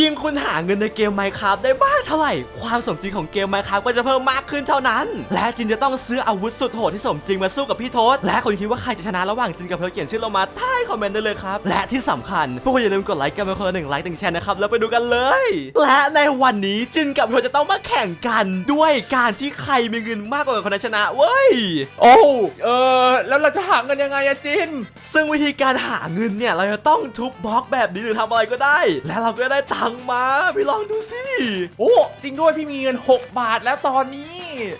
ยิ่งคุณหาเงินในเกม Minecraft ได้มากเท่าไหร่ ความสมจริงของเกม Minecraft ก็จะเพิ่มมากขึ้นเท่านั้น และจินจะต้องซื้ออาวุธสุดโหดที่สมจริงมาสู้กับพี่โทษ และคุณคิดว่าใครจะชนะระหว่างจินกับเพิร์ลเขียนชื่อลงมาใต้คอมเมนต์ได้เลยครับ และที่สำคัญ พวกคุณอย่าลืมกดไลค์กันไปคนละหนึ่งไลค์หนึ่งแชร์นะครับ แล้วไปดูกันเลย และในวันนี้จินกับเพิร์ลจะต้องมาแข่งกันด้วยการที่ใครมีเงินมากกว่าคนนั้นชนะเว้ย โอ้ เออ แล้วเราจะหาเงินยังไงอะจิน ซึ่งวิธีการหาเงินเนี่ยเราจะต้องทุบบล็อกแบบนี้หรือทำอะไรก็ได้ และเราก็ได้ตังค์มาพี่ลองดูสิ โอ้จริงด้วยพี่มีเงิน 6 บาทแล้วตอนนี้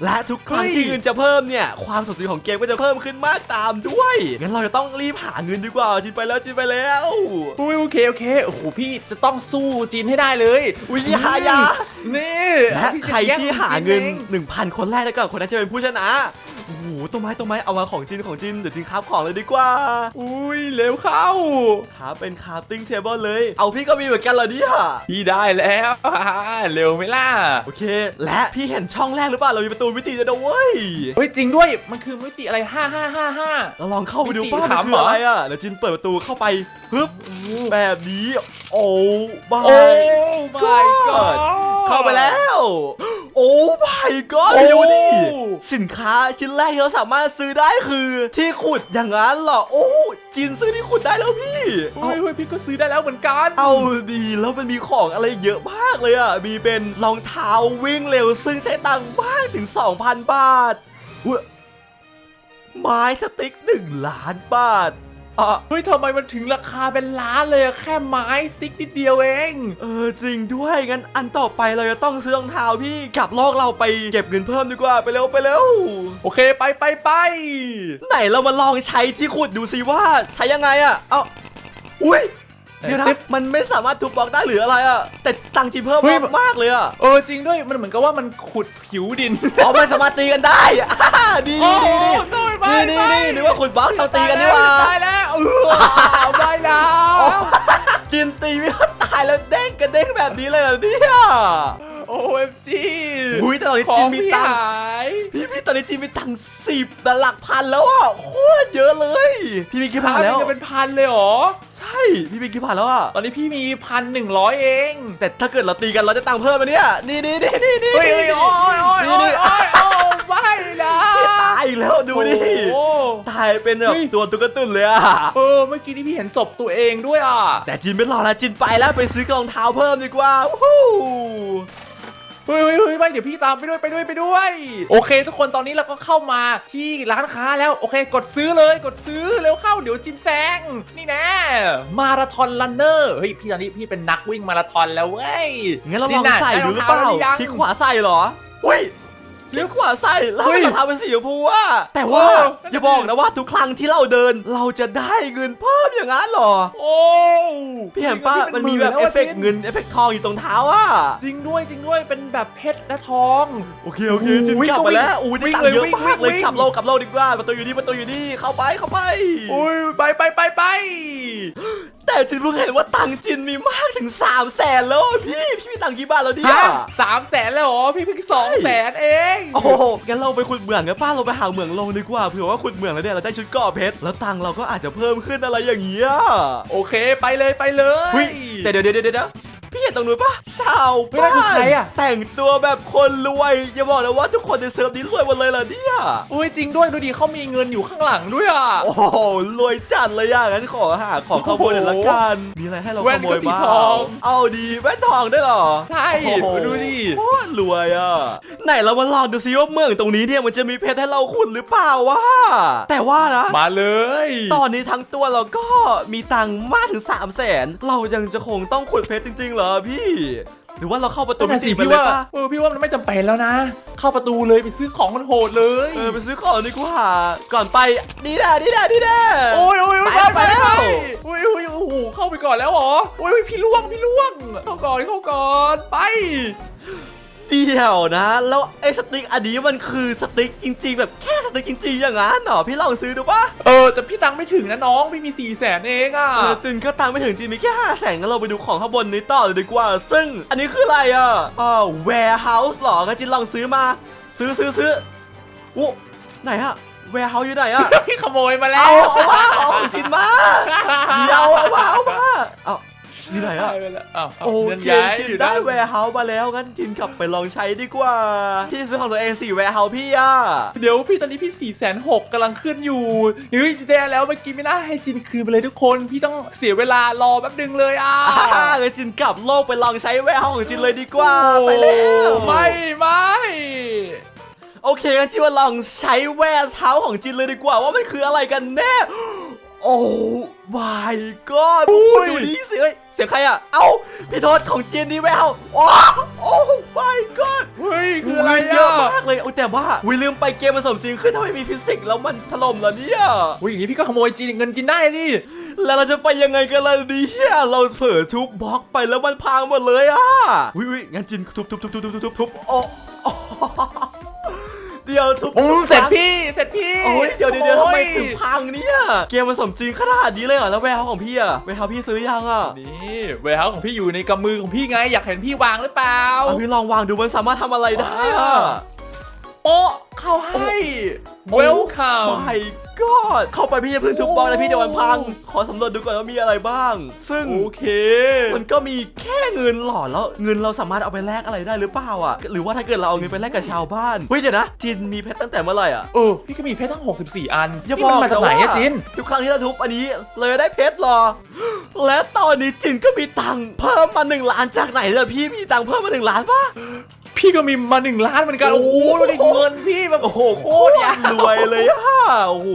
และทุกครั้งเฮ้ย ที่เงินจะเพิ่มเนี่ย ความสมจริงของเกมก็จะเพิ่มขึ้นมากตามด้วย งั้นเราจะต้องรีบหาเงินดีกว่าจินไปแล้วจินไปแล้ว อุ้ยโอเคโอเคโอ้โหพี่จะต้องสู้จินให้ได้เลยอุ๊ยอย่าอย่า นี่และพี่จใครแย่งที่หาเงินจิอ1,000 คนแรกแล้วก็คนนั้นจะเป็นผู้ชนะ โอ้โหต้นไม้ต้นไม้เอามาของจินของจินเดี๋ยวจินคราฟของเลยดีกว่า อุ้ยเร็วเข้าครับเป็นคราฟติ้งเทเบิลเลย เอาพี่ก็มีเหมือนกันเหรอเนี่ยพี่ได้แล้วอ่าเร็วไหมล่ะโอเค และพี่เห็นช่องแรกหรือเปล่าเรามีประตูมิติจะด้วยเว้ยเฮ้ยจริงด้วยมันคือมิติอะไร5555เราลองเข้าไปดูมิติป้ามันขำคือเหรออะไรอะเดี๋ยวจินเปิดประตูเข้าไปฮึบแบบนี้โอ้บาโอ้ย my god เข้าไปแล้ว โอ้ my god โอ้ ดูดิสินค้าชิ้นแรกที่เราสามารถซื้อได้คือที่ขุดอย่างนั้นเหรอ โอ้จินซื้อที่ขุดได้แล้วพี่ เฮ้ยเฮ้ยพี่ก็ซื้อได้แล้วเหมือนกันเอาดีแล้วมันมีของอะไรเยอะมากเลยอะ มีเป็นรองเท้าวิ่งเร็วซึ่งใช้ตังค์มากถึง 2,000 บาทอุ๊ยไม้สติ๊กหนึ่งล้านบาท อะเฮ้ยทำไมมันถึงราคาเป็นล้านเลยอะแค่ไม้สติ๊กนิดเดียวเอง เออจริงด้วยงั้นอันต่อไปเราจะต้องซื้อรองเท้าพี่กลับโลกเราไปเก็บเงินเพิ่มดีกว่าไปเร็วไปเร็วโอเคไปไปไปไหนเรามาลองใช้ที่ขุดดูสิว่าใช้ยังไงอะเอาอุ้ยเดี๋ยวนะมันไม่สามารถทุบบล็อกได้หรืออะไรอะ แต่ตังค์จีเพิ่มมากมากเลยอะเออจริงด้วยมันเหมือนกับว่ามันขุดผิวดินอ๋อไม่สามารถตีกันได้อะดีดีดีดีโอ้โหนี่นี่นี่นึกว่าขุดบล็อกต้องตีกันนี่หว่าตายแล้ว เออไม่นะจินตีไม่ตายแล้วเด้งกระเด้งแบบนี้เลยเหรอเนี่ย โอ้เอฟจีอุ้ยแต่ตอนนี้ขอจิงนมีพี่ตังค์หายพี่พี่ตอนนี้จีนมีตังค์สิบแต่หลักพันแล้วอะโคตรเยอะเลย พี่มีกี่พันแล้วจะเป็นพันเลยเหรอ ใช่ พี่มีกี่พันแล้วอะตอนนี้พี่มีพันหนึ่งร้อยเอง แต่ถ้าเกิดเราตีกันเราจะตังค์เพิ่มมาเนี่ยนี่นี่นี่นี่นี่เฮ้ยเฮ้ยโอ้ยโอ้ยนี่โอ้นี่ยโอ้ยโอ้ยไม่นะตายอีกแล้วดูดิโอ้โหตายเป็นแบบเฮ้ยตัวตุ๊กตุนเลยอะเออเมื่อกี้นี่พี่เห็นศพตัวเองด้วยอะแต่จินไม่รอแล้วจินไปแล้วไปซื้อกรองเท้าเพิ่มดีกว่าวู้ฮู้ เฮ้ยเฮ้ยเฮ้ยไม่เดี๋ยวพี่ตามไปด้วยไปด้วยไปด้วย โอเค ทุกคนตอนนี้เราก็เข้ามาที่ร้านค้าแล้วโอเค กดซื้อเลยกดซื้อเร็วเข้าเดี๋ยวจินแซงนี่แน่มาราธอนรันเนอร์เฮ้ยพี่ตอนนี้พี่เป็นนักวิ่งมาราธอนแล้วเว้ยงั้นเราลจิองน่ะใส่ได้ดูหรือเปล่าองท้แล้วคลิกขวาใส่เหรออุ้ย คลิกขวาใส่แล้วเฮ้ยรองเท้าเป็นสีชมพูอะแต่ว่าเอออย่าบอกนะว่าทุกครั้งที่เราเดิน เราจะได้เงินเพิ่มอย่างนั้นเหรอ โอ้พี่เห็นป่ะมันมีแบบเอฟเฟกต์เงินเอฟเฟกต์ทองอยู่ตรงเท้าอะจริงด้วยจริงด้วยเป็นแบบเพชรและทอง โอเคโอเคโอ้โหจินกลับมาแล้วอู้ได้วิ่งตังค์เยอะวิ่งมากเลยวิ่งกลับโลกกลับโลกดีกว่าประตูอยู่นี่ประตูอยู่นี่เข้าไปเข้าไปอุ้ยไปไปไปไปแต่จินเพิ่งเห็นว่าตังค์จินมีมากถึง3 0 0แสนแล้วอะพี่พี่มีตังค์กี่บาทแล้วเนี่ยฮะสามแสนแล้วเหรอพี่เพิ่งสองแสนเองโอ้โหงั้นเราไปขุดเหมืองกันป้าเราไปหาเหมืองลงดีกว่าเผื่อว่าขุดเหมืองแล้วเนี่ยเราได้ชุดเกราะเพชรแล้วตังค์เราก็อาจจะเพิ่มขึ้นอะไรอย่างเงี้ยโอเคไปเลยไปเลยเฮ้ยแต่เดี๋ยวเดี๋ยวเดี๋ยวเดี๋ยว พี่เห็นตรงนู้นปะชาวเฮ้ยนั่นคือใครอะ แต่งตัวแบบคนรวย อย่าบอกนะว่าทุกคนในเซิร์ฟนี้รวยหมดเลยเหรอเนี่ย อุ้ยจริงด้วยดูดิเขามีเงินอยู่ข้างหลังด้วยอะ โอ้โหรวยจัดเลยอะงั้นขอหาของขโมยหน่อยละกันมีอะไรให้เราแว่ขนโมก็ยสีบ้างทอง เอาดีแว่นทองได้วยเหรอใช่โอ้โหดูดิโคตรรวยอะไหนเรามาลองดูซิว่าเมืองตรงนี้เนี่ยมันจะมีเพชรให้เราขุดหรือเปล่าวะแต่ว่านะ มาเลยตอนนี้ทั้งตัวเราก็มีตังค์มากถึง3 0 0แสนเรายังจะคงต้องขุดเพชรจริงๆเหรอพี่ หรือว่าเราเข้าประตูนั่นมินะติสิไปพี่เลยว่าปะเออพี่ว่ามันไม่จำเป็นแล้วนะ เข้าประตูเลยไปซื้อของมันโหดเลยเออไปซื้อของดีกว่า ก่อนไปนี่แน่นี่แน่นี่แน่โอ้ยโอ้ยไปแล้วไปแล้ว โอ้ยโอ้ยโอ้โหเข้าไปก่อนแล้วเหรอโอ้ยพี่ล่วงพี่ล่วงเข้าก่อนเข้าก่อนไป เดี๋ยวนะ แล้วไอ้สติ๊กอันนี้มันคือสติ๊กจริง ๆ แบบแค่สติ๊กจริงๆอย่างนั้นเหรอพี่ลองซื้อดูปะเออแต่พี่ตังค์ไม่ถึงนะน้องพี่มี4ี่แสนเองอะ เออจริงก็ตังค์ไม่ถึงจริงมีแค่ห้าแสนงั้นเราไปดูของข้างบนนี้ต่อเลยดีกว่า ซึ่งอันนี้คืออะไรอะอ่า warehouse เหรองั้นจินลองซื้อมา ซื้อซื้อซื้ออู้ไหนอะ warehouse อยู่ไหนอะ พี่ขโมยมาแล้เอาว เอามาเอาของจินมาเดี๋ยวเอามาเอามาเอา นี่ไหนอะหายไปแล้วอ้าวโองินเคย้ายจินอยู่ได้นั่นแวร์เฮาส์มาแล้วงั้นจินกลับไปลองใช้ดีกว่าพี่ซื้อของตัวเองสี่แวร์เฮาส์พี่อะเดี๋ยวพี่ตอนนี้พี่4ี่แสนหกกำลังขึ้นอยู่เฮ้ยแย่แล้วเมื่อกี้ไม่น่าให้จินคืนไปเลยทุกคน พี่ต้องเสียเวลารอแป๊บนึงเลยอะอ่างั้นจินกลับโลกไปลองใช้แวร์เฮาส์ของจินเลยดีกว่าไปแล้วไม่ไม่โอเคงั้นจินมาลองใช้แวร์เฮาส์ของจินเลยดีกว่าว่ามันคืออะไรกันแน่ โอ้ my god ดูนี่สิเอ้ยเสียงใครอะ เอ้า พี่โทษของจีนนี่แววโอ้โอ้ my god เฮ้ยคืออะไรเยอะมากเลยเอาแต่ว่าวิลืมไปเกมผสมจริงคือถ้าไม่มีฟิสิกส์แล้วมันถล่มแล้วเนี่ยอุ้ยอย่างนี้พี่ก็ขโมยจีนเงินจีนได้นี่แล้วเราจะไปยังไงกันล่ะเนี่ยเราเผลอทุบบล็อกไปแล้วมันพังหมดเลยอะวิวิงั้นจีนทุบทุบทุบทุบทุบทุบโอ้ เดี๋ยวทุบอืมเสร็จพี่ เสร็จพี่โอ้ยเดี๋ยวเดี๋ยวเดี๋ยวทำไมโอ้ยถึงพังเนี่ยเกมมันสมจริงขนาดนี้เลยเหรอแล้วแวร์เฮาส์ของพี่อะแวร์เฮาส์พี่ซื้อยังอะนี่เวลเฮาของพี่อยู่ในกำมือของพี่ไง อยากเห็นพี่วางหรือเปล่า เอาพี่ลองวางดูมันสามารถทำอะไรได้อะ โป๊ะเข้าให้ welcome ไม่ก็เข้าไปพี่จะพึ่งทุบบล็อกนะพี่เดี๋ยวมันพัง ขอสำรวจดูก่อนว่ามีอะไรบ้าง ซึ่งโอเค มันก็มีแค่เงินหล่อแล้วเงินเราสามารถเอาไปแลกอะไรได้หรือเปล่าอะ หรือว่าถ้าเกิดเราเอาเงินไปแลกกับชาวบ้านเฮ้ยเดี๋ยวนะจินมีเพชรตั้งแต่เมื่อไหร่อะเออพี่ก็มีเพชรทั้ง 64 อันอย่านี่บมัอกนมาจากไหนนะอะว่าจินทุกครั้งที่เราทุบอันนี้เลยได้เพชรหรอและตอนนี้จินก็มีตังค์เพิ่มมาหนึ่งล้านจากไหนล่ะพี่มีตังค์เพิ่มมาหนึ่งล้านปะ พี่ก็มีมาหนึ่งล้านเหมือนกัน โอ้โอ้โหโหดูดิเงินพี่แบบโอ้โหโคโคตตรรยาวรวยเลยอะโอ้โห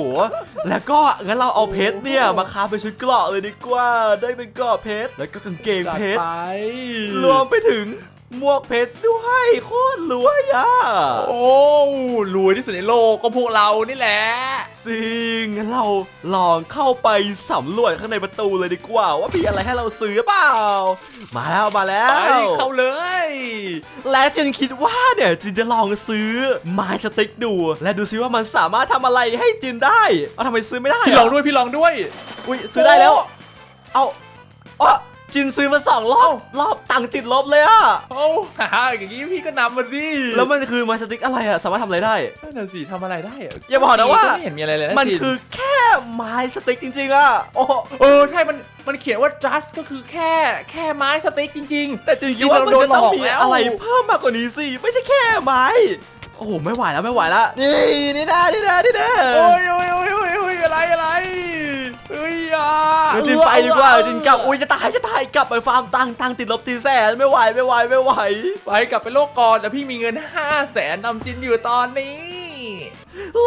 แล้วก็งั้นเราเอาเพชรเนี่ยมาค้าเป็นชุดเกราะเลยดีกว่า ได้เป็นเกราะเพชร แล้วก็กางเกงจัดเพชร ไป รวมไปถึง หมวกเพชรด้วยโคตรรวยอะโอ้รวยที่สุดในโลกก็พวกเรานี่แหละจริงงั้นเราลองเข้าไปสำรวจข้างในประตูเลยดีกว่า ว่ามีอะไรให้เราซื้อเปล่า มาแล้วมาแล้ไปวเข้าเลย และจินคิดว่าเนี่ยจินจะลองซื้อไม้สติ๊กดู และดูซิว่ามันสามารถทำอะไรให้จินได้เอาทำไมซื้อไม่ได้ะพี่ลองด้วยพี่ลองด้วย อุ้ยซื้อได้แล้ว เอาอ๋อ จินซื้อมาสองรอบรอบตังค์ติดลบเลยอะโอ้ฮ่าอย่างนี้พี่ก็นำมาสิแล้วมันคือไม้สติ๊กอะไรอะสามารถทำอะไรได้นั่นน่ะสิทำอะไรได้อะอย่าบอกนะว่าไม่เห็นมีอะไรเลยนะมันจิคือแค่ไม้สติ๊กจริงๆอะโอ้โหเออใช่มันมันเขียนว่า just ก็คือแค่แค่ไม้สติ๊กจริงแต่จริงๆว่ามันจะต้องมีเราโดนหลอกแล้วอะไรเพิ่มมากกว่านี้สิไม่ใช่แค่ไม้ โอ้โหไม่ไหวแล้วไม่ไหวแล้วนี่นี่นะนี่นะนี่นะๆโอ้ยโอ้ยโอ้ยโอ้ยโอ้ยอะไรอะไร เฮ้ยอะเดี๋ยวจินไปดีกว่าจินกลับอุ้ยจะตายจะตายกลับไปฟาร์มตังค์ตังค์ติดลบตีแสนไม่ไหวไม่ไหวไม่ไหว ไปกลับไปโลกก่อนแต่พี่มีเงิน5 0 0แสนนำจินอยู่ตอนนี้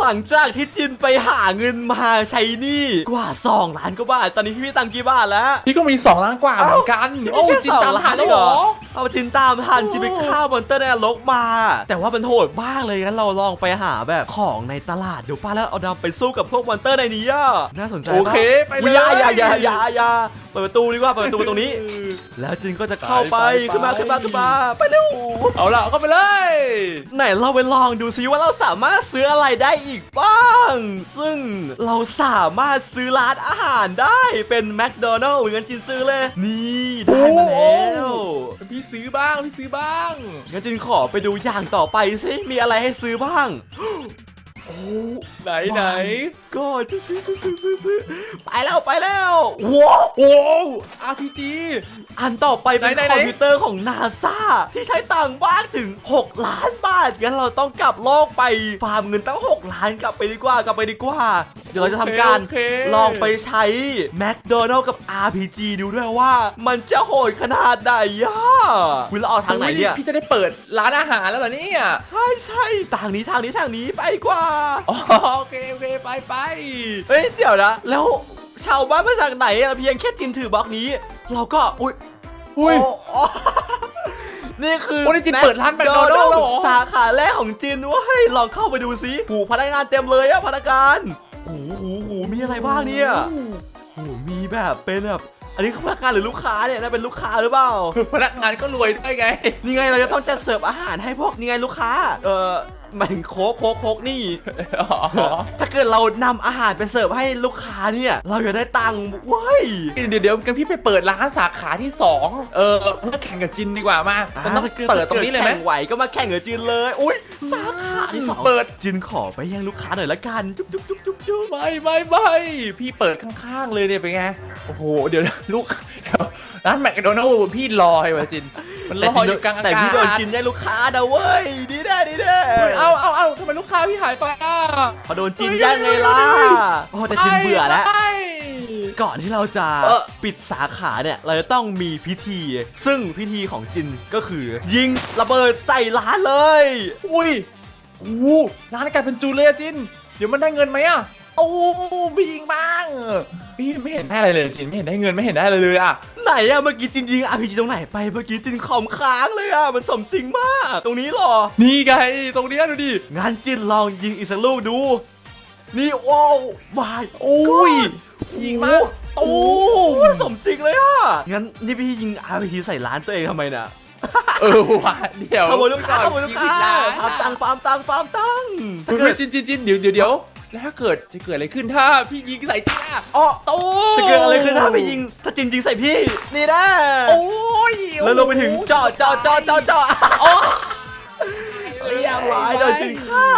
หลังจากที่จินไปหาเงินมาใช้หนี่กว่า 2 ล้านกว่าบาท ตอนนี้พี่มีตังค์กี่บาทแล้ว พี่ก็มี2ล้านกว่าเหมือนกันนี่โอ้แค่จินสองตามล้าหานเลแล้ยวเหเหรรอ อ เอาจินตามทันโอ้จินไปฆ่ามอนเตอร์ในนรกมา แต่ว่ามันโหดมากเลยงั้นเราลองไปหาแบบของในตลาดเดี๋ยวป้าแล้วเอาดำไปสู้กับพวกมอนเตอร์ในนี้อะน่าสนใจโอปะเคไปเลอุ๊ยยอย่าอย่าอย่าอย่าอย่าเปิดประตูดีกว่าเปิดประตูตรงนี้เออแล้วจินก็จะเข้าไปไปไปขึ้นมาขึ้นมาขึ้นมาไปเร็ว เอาล่ะเข้าไปเลย ไหนเราไปลองดูซิว่าเราสามารถซื้ออะไรได้อีกบ้าง ซึ่งเราสามารถซื้อร้านอาหารได้เป็นแมคโดนัลล์งั้นจินซื้อเลย นี่ได้มาแล้วพี่ซื้อบ้างพี่ซื้อบ้างงั้นจินขอไปดูอย่างต่อไปสิมีอะไรให้ซื้อบ้าง โอ้ไหนไหนก็จะซื้อซื้อซื้อซื้อซื้อไปแล้วไปแล้วว้าวโอ้ RPG อันต่อไปเป็นไหนไหนคอมพิวเตอร์ของนาซาที่ใช้ตังค์บ้านถึง 6 ล้านบาทงั้นเราต้องกลับโลกไปฟาร์มเงินตั้ง 6 ล้านกลับไปดีกว่ากลับไปดีกว่า เดี๋ยวเราจะทำการโอเคลองไปใช้แมคโดนัลกับ RPG ดูด้วยว่า มันจะโหดขนาดไหนอะคุณเราเอาทางไหนเนี่ยพี่จะได้เปิดร้านอาหารแล้วเหรอเนี่ยใช่ใช่ทางนี้ทางนี้ทางนี้ไปดีกว่าอ๋อโอเคโอเคไปไปเฮ้ยเดี๋ยวนะ แล้วชาวบ้านมาจากไหนอะเพียงแค่จินถือบล็อกนี้ เราก็อุ้ยอุ้ยโโอ้นี่คือโอ้นี่จินเปิดร้าน McDonald's แล้วเหรอ สาขาแรกของจินเว้ยลองเข้าไปดูซิหูพนักงานเต็มเลยอะพนักงานหูหูหูมีอะไรบ้างเนี่ยหูมีแบบเป็นแบบอันนี้คือพนักงานหรือลูกค้าเนี่ยน่าเป็นลูกค้าหรือเปล่า พนักงานก็รวยด้วยไง นี่ไงเราจะต้องจัดเสิร์ฟอาหารให้พวกนี่ไงลูกค้า เออ หมายถึงโค้กโค้กโค้กนี่ อ๋อถ้าเกิดเรานำอาหารไปเสิร์ฟให้ลูกค้าเนี่ย เราจะได้ตังค์เว้ยเดี๋ยวเดี๋ยวกันพี่ไปเปิดร้านสาขาที่2เออเพื่อแข่งกับจินดีกว่ามามันต้องถ้ากิเปิดตรงนี้เลยไหม แข่งไหวก็มาแข่งกับจินเลย อุ้ยสาขาที่สองเปิดจินขอไปแย่งลูกค้าหน่อยละกันจุ๊บจุ๊บจุ๊บจุ๊บจุ๊บไม่ไม่ไม่พี่เปิดข้างๆเลยเนี่ยเป็นไง โอ้โห เดี๋ยวนะลูกเดี๋ยวร้านแมคโดนัลด์พี่ลอยว่ะจิน มันลแต่อยจินอยู่กลางอากาศแต่พี่โดนจินได้ลูกค้านะเว้ยดีแน่ดีแน่เฮ้ยเอาเอาเอาทำไมลูกค้าพี่หายไปอะ พอโดนจินแย่งไงล่ะโอ้แต่จินเบื่อแล้ว ไปก่อนที่เราจะเออปิดสาขาเนี่ยเราจะต้องมีพิธี ซึ่งพิธีของจินก็คือ ยิงระเบิดใส่ร้านเลย อุ้ยโอ้โหร้านกลายเป็นจูเลยอะจิน เดี๋ยวมันได้เงินไหมอะโอ้พี่ยิงบ้างพี่ไม่เห็นได้อะไรเลยจินไม่เห็นได้เงินไม่เห็นได้อะไรเลยอะ ไหนอะเมื่อกี้จินยิงอาพีจีตรงไหนไปเมื่อกี้จินคอมค้างเลยอะมันสมจริงมาก ตรงนี้เหรอ นี่ไงตรงเนี้ยดูดิงั้นจินลองยิงอีกสักลูกดู นี่โอ้บาย โอ้ย ยิงมาโอ้โหสมจริงเลยอะงั้นนี่พี่ยิงอาพีใส่ร้านตัวเองทำไมน่ะเออว่ะเดี๋ยวขโมยลูกค้าขโมยลูกค้ายิงผิดร้นฟาร์มตังฟาร์มตังฟาร์มตังถ้าเฮ้เกิยดจินจินจินเดี๋ยวเดี๋ยวเดี๋ยว แล้วถ้าเกิดจะเกิดอะไรขึ้นถ้าพี่ยิงใส่จินอะอ๋อโตจะเกิดอะไรขึ้นถ้าไปยิง ถ้าจินยิงใส่พี่ นี่นะโอ้ยแล้วลงไปถึงเจาะเจาะเจาะเจาะเจาะโอ้ เรียบร้อยโดนจินฆ่า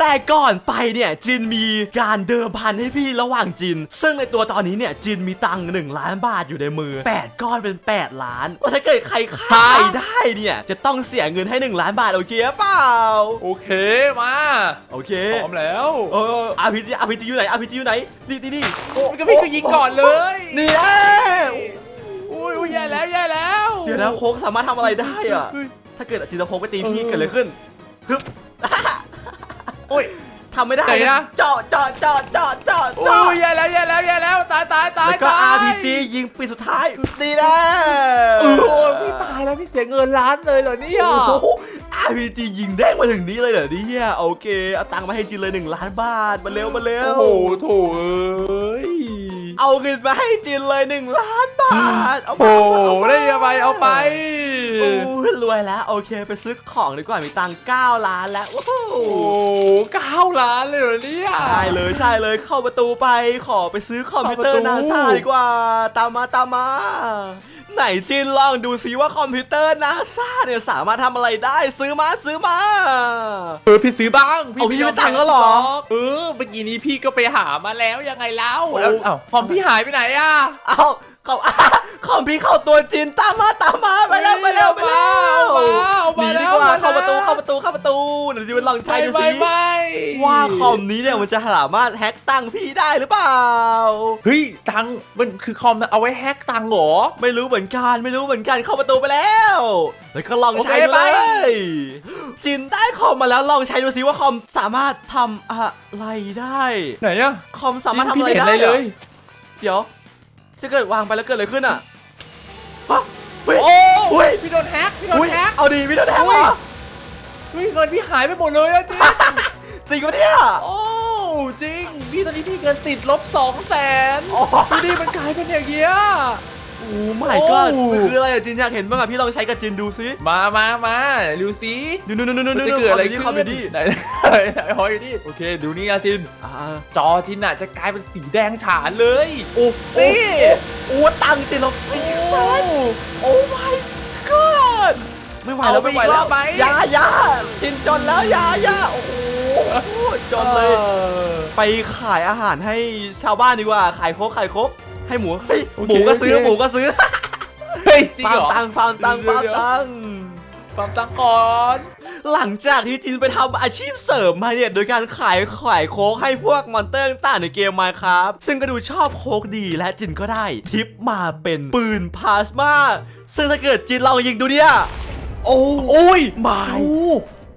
แต่ก่อนไปเนี่ยจินมีการเดิมพันให้พี่ระหว่างจิน ซึ่งในตัวตอนนี้เนี่ยจินมีตังค์หนึ่งล้านบาทอยู่ในมือ 8 ก้อนเป็น 8 ล้านว่าถ้าเกิดใครฆ่าใครได้เนี่ยจะต้องเสียเงินให้ 1 ล้านบาทโอเคเปล่าโอเคมาโอเคพร้อมแล้วเอออาร์พีจีอาร์พีจีอยู่ไหนอาร์พีจีอยู่ไหนนี่นี่นี่โอ้มันก็พี่ก็ยิงก่อนเลยนี่แหละอุ้ยอุ้ยแย่แล้วแย่แล้ว เดี๋ยวนะโค้กสามารถทำอะไรได้อะถ้าเกิดจินตโค้กไปตีพี่เกิดอะไรขึ้น ฮึบโอ้ยทำไม่ได้ไหนนะ เจาะเจาะเจาะเจาะเจาะโอ้เจาะยแย่แล้วแย่แล้วแย่แล้วตายตายตายแล้วก็ ตาย RPG ยิงปีสุดท้ายดีนะเออโอ้ยพี่ตายแล้วพี่เสียเงินล้านเลยเหรอเนี่ย โอ้โห RPG ยิงแดงมาถึงนี้เลยเหรอเนี่ยโอเค เอาตังค์มาให้จินเลยหนึ่งล้านบาท มาเร็วมาเร็ว โอ้โหโถเอ้ยเอาเงินมาให้จินเลยหนึ่งล้านบาท เอาโอ้โหได้เอาไปเอาไป โอ้ยรวยแล้วโอเคไปซื้อของดีกว่ามีตังค์9ล้านแล้วว้าวโอ้โหเก้าล้านเลยเหรอเนี่ยใช่เลยใช่เลยเข้าประตูไปขอไปซื้อคอมพิวเตอร์เข้าประตูนาซาดีกว่า ตามมาตามมาไหนจินลองดูซิว่าคอมพิวเตอร์นาซาเนี่ยสามารถทำอะไรได้ซื้อมาซื้อมา เออพี่ซื้อบ้างเอาพี่ไม่ตังค์แล้วเหรอ เออเมื่อกี้นี้พี่ก็ไปหามาแล้วยังไงเล่าโอ้แล้วเอ้าคอมพี่หายไปไหนอะเอา เขาคอมพี่เข้าตัวจินตามมาตามมาไปแล้วไปแล้วไปแล้วเอามาเอามาหนีดีแล้วกว่าเอามาเข้าประตูแล้ว เข้าประตูเข้าประตูเดี๋ยวจินลองใช้ดูสิไม่ไม่ว่าคอมนี้เนี่ยมันจะสามารถแฮ็กตังค์พี่ได้หรือเปล่า เฮ้ยตังค์มันคือคอมนะเอาไว้แฮกตังค์เหรอ ไม่รู้เหมือนกันไม่รู้เหมือนกันเข้าประตูไปแล้ว แล้วก็ลองใช้โอเคดูไป เลยจินได้คอมมาแล้วลองใช้ดูซิว่าคอมสามารถทำอะไรได้ ไหนอะคอมสามารถทำอะไรพี่ได้ม่เห็นเหรเลอยเดี๋ยว จะเกิดวางไปแล้วเกิดอะไรขึ้นอะฮะเฮ้ยโอ้อุ๊ยพี่โดนแฮกพี่โดอุ้นยแฮกเอาดีพี่โดนแฮกเหรอเฮ้ยเงินพี่หายไปหมดเลยอะจริงจริงปะเนี่ย โอ้จริง พี่ตอนนี้พี่เงินติดลบสองแสนโอ้ดูดิมันกลายเป็นอย่างเงี้ยโอ้ไม่ก็โอ้มันคืออะไรอะจินอยากเห็นบ้างอะพี่ลองใช้กับจินดูซิมามามาดูซิดูดูดูดูดูมันดูจะเกิดอะไรคขึ้อมพิวเตอร์นดีไหนไหนหอยอยู่นี่โอเคดูนี่อะจินอ่าจอจินอะจะกลายเป็นสีแดงฉานเลยโอ้โอ้นี่โอ้ตังค์ติดลบสี่แสโอ้นโอ้ my god ไม่ไหวแล้วเอาไปไม่ไหวแล้อีกรวอบไหมอยาอยาจินจนแล้วอยาอยาโอ้โหจนเลย ไปขายอาหารให้ชาวบ้านดีกว่า ขายโคกขายโคก ให้หมูเฮ้ยโอเคหมูก็ซื้อโอเค หมูก็ซื้อเฮ้ยจริงฟาเหร์มรอตังค์ฟาร์มตังค์เดี๋ฟายวร์มเดี๋ยวตังค์ความตังค์ก่อนหลังจากที่จินไปทำอาชีพเสริมมาเนี่ย โดยการขายขายโค้กให้พวกมอนเตอร์ต่างๆในเกมมาครับ ซึ่งก็ดูชอบโค้กดีและจินก็ได้ทิปมาเป็นปืนพลาสมาซึ่งถ้าเกิดจินลองยิงดูเนี่ย โอ้ โอ้ยไม่โอ้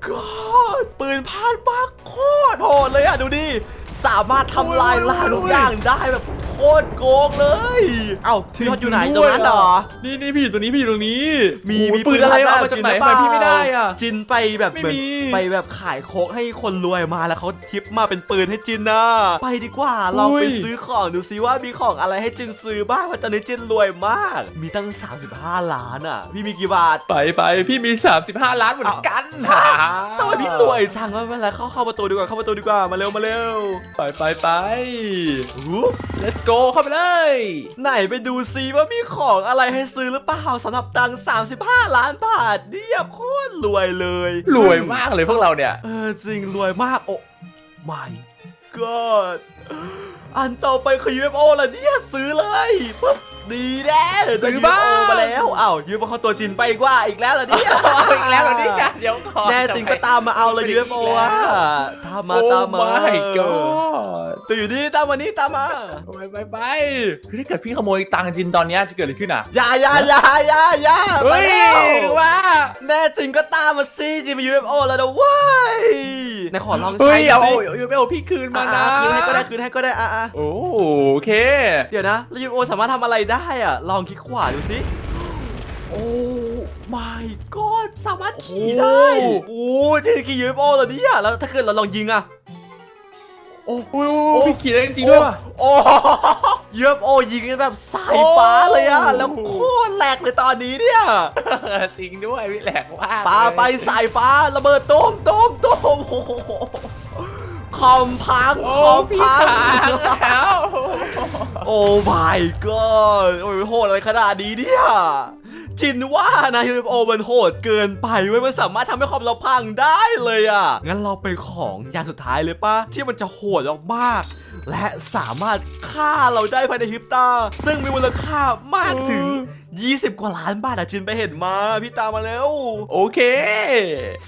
god ปืนพลาดมากโคตรโหดเลยอะ ดูดิ สามารถทำลายล้างทุกอย่างได้แบบ โคตรโกงเลย เอ้าพี่ยอดอยู่ไหนตรงนั้นเหรอ นี่นี่พี่อยู่ตรงนี้พี่อยู่ตรงนี้ มีโอ้ยมีปืนอะไรพลเอาสมาจากไหนจิทำไมพี่ไม่ได้อะ จินไปแบบเหมือนไม่มีไปแบบขายโคกให้คนรวยมาแล้วเขาทิปมาเป็นปืนให้จินนะไปดีกว่าลองไปอุ้ยซื้อของดูซิว่ามีของอะไรให้จินซื้อบ้างเพราะตอนนี้จินรวยมาก มีตั้ง 35 ล้านอะ พี่มีกี่บาทไปไปพี่มี 35 ล้านเหมือนกันทำไมพี่รวยจังวะไม่เป็นไรเข้าเข้าประตูดีกว่าเข้าประตูดีกว่ามาเร็วมาเร็วไปไปไปอู้ let's go เข้าไปเลย ไหนไปดูซิว่ามีของอะไรให้ซื้อหรือเปล่าสำหรับตังค์35 ล้านบาทเนี่ยโคตรรวยเลยรวยมากเลยพวกเราเนี่ย เออจริงรวยมากโอ้ my god อันต่อไปคือ UFO ละเนี่ยซื้อเลยปุ๊บ ดีแน่ซื้ได้อยูบ้างโอมาแล้วอ้าวยืมมาเขาตัวจินไปอีกว่าอีกแล้วเหรอเนี่ยเอาอีกแล้วเหรอเนี่ยเดี๋ยวก่อนแน่จริงก็ตามมาเอาเลย UFO อะตามมาตามมาโอ้ my god ตัวอยู่นี่ตามมานี่ตามมาไปไปไปถ้าเกิดพี่ขโมยตังค์จินตอนเนี้ยจะเกิดอะไรขึ้นอะอย่าอย่าอย่าอย่าอย่าไปเฮ้ยแล้วว่า แน่จริงก็ตามมาสิจิมเป็น UFO แล้วนะเว้ย ไหนขอลองเฮ้ใช้ยเอาสิเอาเอาพี่คืนมานะอ่าคืนให้ก็ได้คืนให้ก็ได้อะอะโอ้โอเค เดี๋ยวนะแล้ว UFO สามารถทำอะไรได้อะลองคลิกขวาดูสิโอ้ my god สามารถขี่ได้โอ้โอ้ที่ขี่ UFO เหรอเนี่ยแล้วถ้าเกิดเราลองยิงอะ โอ้โอ้ยพี่ขี่ได้จริงๆด้วยว่ะ โอ้ UFO ยิงกันแบบสายฟ้าเลยอะโอ้ แล้วโคตรแหลกเลยตอนนี้เนี่ยจริงด้วยพี่แหลกว่าปาไปสายฟ้าระเบิดตุ้มตุ้มตุ้มโอ้โหคอมพังโอ้คอมพี่พัง ขาแล้วโอ้ my god โอ้ยโหดอะไรขนาดนี้เนี่ย จินว่านะ UFO มันโหดเกินไปเว้ยมันสามารถทำให้คอมเราพังได้เลยอะ งั้นเราไปของอย่างสุดท้ายเลยปะที่มันจะโหดมากๆและสามารถฆ่าเราได้ภายในฮิปตาซึ่งมีมูลค่ามากถึง 20 กว่าล้านบาทอะจินไปเห็นมา พี่ตามมาแล้ว โอเค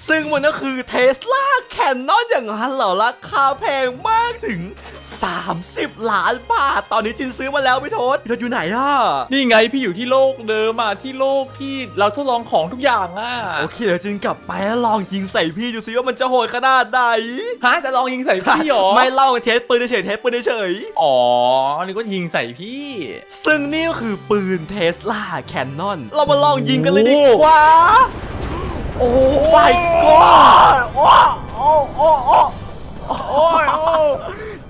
ซึ่งมันก็คือเทสลาแคนนอนอย่างนั้นเหรอราคาแพงมากถึง 30 ล้านบาท ตอนนี้จินซื้อมาแล้วพี่โทษพี่โทษอยู่ไหนอะนี่ไงพี่อยู่ที่โลกเดิมอะที่โลกที่เราทดลองของทุกอย่างอะโอเคเดี๋ยวจินกลับไปแล้วลองยิงใส่พี่ดูซิว่ามันจะโหดขนาดไหนฮะจะลองยิงใส่พี่เหรอไม่ลองเทสปืนเฉยๆเทสปืนเฉยอ๋อนึกว่ายิงใส่พี่ๆซึ่งนี่ก็คือปืนเทสลาแคนนอน เรามาลองยิงกันเลยดีกว่า โอ้ my god โอ้โอ้โอ้โอ้โอ้ยโอ้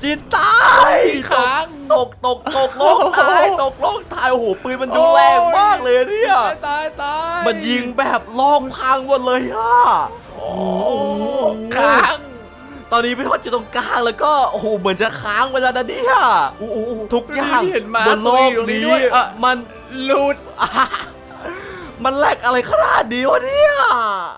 จินตายค้าง ตกตกตกโลกตายตกโลกตายโอ้โหปืนมันดูแรงมากเลยอะเนี่ย ตายตายตายมันยิงแบบโลกพังหมดเลยอะโอ้ค้าง ตอนนี้พี่ทอดอยู่ตรงกลางแล้วก็โอ้โหเหมือนจะค้างไปแล้วนะเนี่ยโอ้โหทุกอย่างเห็นมาบนโลกตัวอยู่ตรงนี้นี้ด้วยอะมัน หลุด มันแลกอะไรขนาดนี้วะเนี่ย